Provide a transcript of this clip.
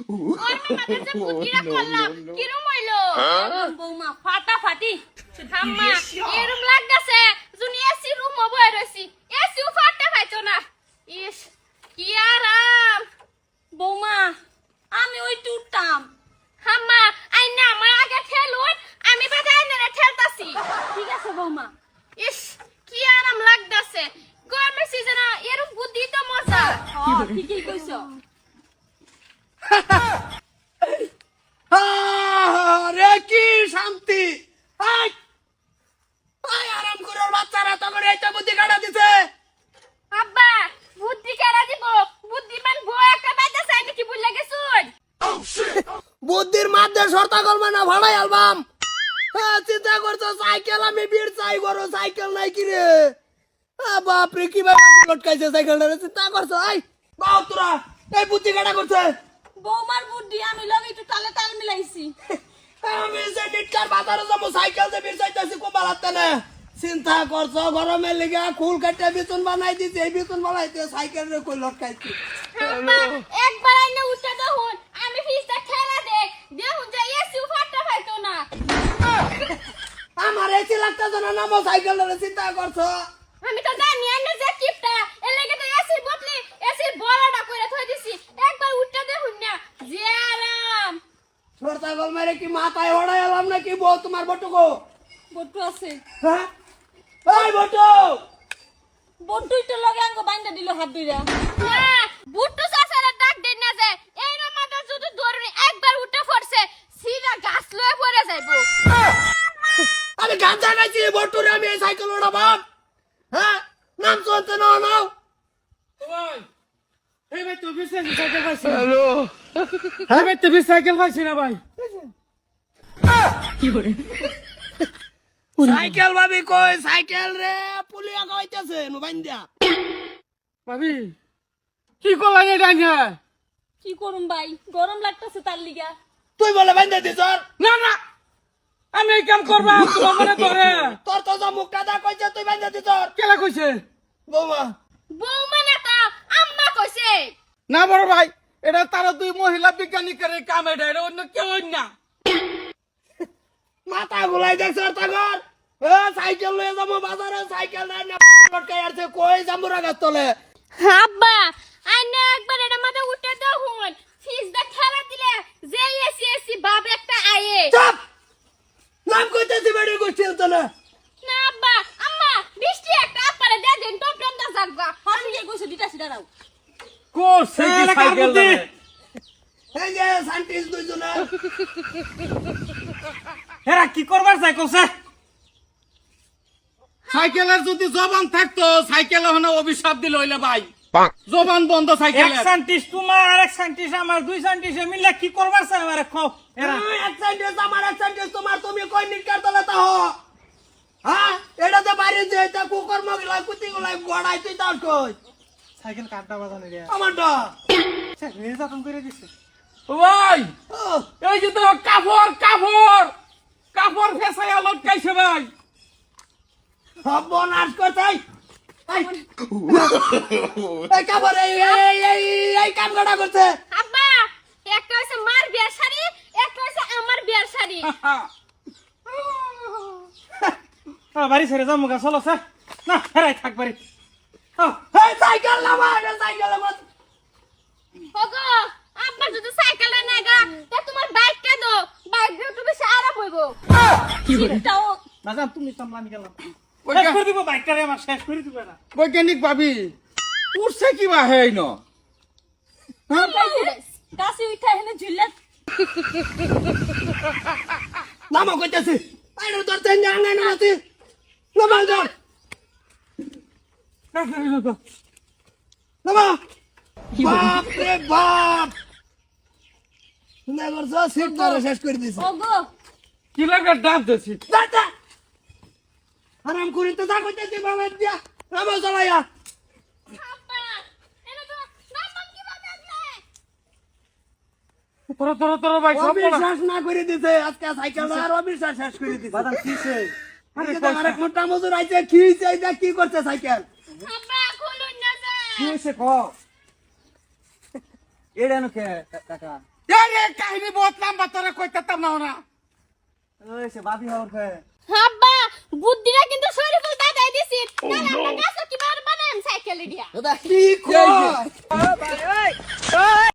কিরম হইল? বৌমা ফাটাফাটি। আম্মা এরম লাগতাছে? জুনি এসি রুম বয়ে রইছি এসিও ফাটা খাইতো না। ইস কি আরাম। বৌমা আমি ওই টুটতাম। আম্মা আইনা আমার আগে ঠেলুন আমি বাদে আইনারে ঠেলতাছি ঠিক আছে বৌমা। ইস কি আরাম লাগতাছে। গরমের সিজনে এরম বুদ্ধি তো মজা। হ্যাঁ, ঠিকই কইছো। রে কি শান্তি! আরাম করে বাচ্চারা তো করে এইটা বুদ্ধি কাটা দিছে। আব্বা বুদ্ধি কেরা দিব। বুদ্ধিমান বউ একটা বাইতে চাই নাকি বুঝলে গেছুন বুদ্ধির মাধ্যমে শর্তা করবে না ভাড়াই অ্যালবাম চিন্তা করছ সাইকেল আমি বিড় চাই করো সাইকেল নাই কি রে বাপরে কি ব্যাপার লটকাইছে সাইকেলটা চিন্তা করছ আই বাউ তোরা এই বুদ্ধি কাটা করছে। বৌমার বুদ্ধি আমি লগে একটু তালে তাল মিলাইছি। আমি যে নিটকার বাজারে যাব সাইকেল যে বিড় চাইতেছি কোপাল হাতে না। চিন্তা করছ গরমের লেগে কুল কাটে বিচুন বানাই দিছে এই বিচুন বানাইতে সাইকেল রে কই লটকাইছি। একবার আইনে উঠে দেখুন আমি ফিসটা ঠেলা দে দেখুন যে এসি ফাটা খাইতো না। আমার এসি লাগতেছে না নামো সাইকেল চিন্তা করছ। আমি তো জানি আইনে যে কিপটা এর লাগে তো এসি বদলি এসির বড়টা কইরা থই দিছি একবার উঠে দেখুন না যে আরাম গল মেরে কি মাথায় ওড়াই এলাম নাকি? বউ তোমার বটুকো। বট্টু আছে। হ্যাঁ? এই বটু! বট্টু একটু লগে আঙ্গ বাইন্দা দিল হাত দুইরা না বুট্টু চাচারা ডাক দেন না যে এই রমাদা যদি ধরুন একবার উঠে পড়ছে সিরা গাছ লয়ে পড়ে যাইবো। আমি গাঁজা খাইছি বটুরে আমি এই সাইকেল ওড়াবাম হ্যাঁ? নাম চলতে নাও নাও। এই ভাই তুই বিশ সাইকেল পাইছি হ্যালো। হ্যাঁ ভাই বিশ সাইকেল পাইছি না ভাই? সাইকেল ভাবি কই সাইকেল রে পুলিয়া কইতেছে নুবাইন দিয়া ভাবি কি করলেন এটা কি করুম ভাই গরম লাগতেছে তার লিগা। তুই বলে বাইন্দা দিছ না না আমি এই কাম করবা তোমার মনে করে তোর তো যা মুখটা দা কইছে তুই বাইন্দা দিছ কেলা কইছে? বৌমা। বউ মানে তা আম্মা কইছে। না বড় ভাই এটা তারা দুই মহিলা বিজ্ঞানিকের কাম এটা এটা অন্য কেউ না। মাথা গুলাই দেখছ তাগর এ সাইকেল লয়ে যাব বাজারে সাইকেল নাই না লটকাই আছে কই যাব রাগার তলে আব্বা আইনে একবার এটা মাথা উঠে দেখুন। ফিস দা খেলা দিলে যে এসি এসি বাপ একটা আয়ে। চাপ! নাম কইতেছি বেড়ি গোষ্ঠী তো না। না আব্বা আম্মা বৃষ্টি একটা আপারে দে দিন টপ টপ দা জাগবা ঠিকই কইছো দিতাছি দাঁড়াও করছে কি সাইকেল এই যে সাইন্টিস্ট দুইজনে। এরা কি করবার চাই কইছে? সাইকেলের যদি জবান থাকতো সাইকেল ওখানে অভিশাপ দিল হইলে ভাই। জবান বন্ধ সাইকেল এক সাইন্টিস্ট তোমার আর এক সাইন্টিস্ট আমার দুই সাইন্টিস্ট মিলে কি করবার চাই আমার এরা এক সাইন্টিস্ট আমার এক সাইন্টিস্ট তোমার তুমি কই নিকার তলে তা হো হ্যাঁ? এটা তো বাইরে যে এটা কুকর মগলা কুতি গুলাই গড়াই তুই তার কই? সাইকেল কাটটা বাজানো রে? আমারটা নির্যাতন করে দিছে। ভাই ও, এই যে তো কাপড় কাপড় কাপড় ফেসাইয়া লটকাইছে ভাই। সব বনাস করতাই। এই কাপড় এই এই এই এই কাম কাটা করছে। আব্বা একটা হইছে মার বিয়ার শাড়ি একটা হইছে আমার বিয়ার শাড়ি। হ্যাঁ, বাড়ি ছেড়ে গা চলো স্যার না হেরাই থাক বাড়ি। হ্যাঁ, এই সাইকেল নামা এটা সাইকেল নামা। ওগো আব্বা যদি সাইকেল না গা তা তোমার বাইক কে দো না তুমি তো আমি গেলাম। শেষ করে দিব বাইকটারে আমার শেষ করে দিব না। বৈজ্ঞানিক ভাবি উঠছে কিবা হে ন কাছে উঠা এখানে ঝুলে। নামা কইতেছি আইনো তোর তেন জাঙ্গাই নামাতি নামা ধর নামা। বাপ রে বাপ। শুনে করছ সিট ধরে শেষ করে দিছে ওগো কি লাগে ডাব দিছি যা, যা। আরাম করি তো যা বাবা দিয়া তোর তোর তোর ভাই সব বলা না করে দিছে আজকে সাইকেল আর অবিশ্বাস শেষ করে দিছে বাদাম তো আরেক মোটা মজুর আইছে কি চাইদা কি করছে সাইকেল আব্বা খুলুন না যা কি হয়েছে ক এটা কে টাকা আরে কাহিনী বহুত লম্বা তোরে কইতাম না না ওই সে বাবি হওয়ার খায় আব্বা বুদ্ধিটা কিন্তু শরীফুল দাদাই দিছি। না আমরা গাছ কি বার বানাম সাইকেল দিয়া কি কই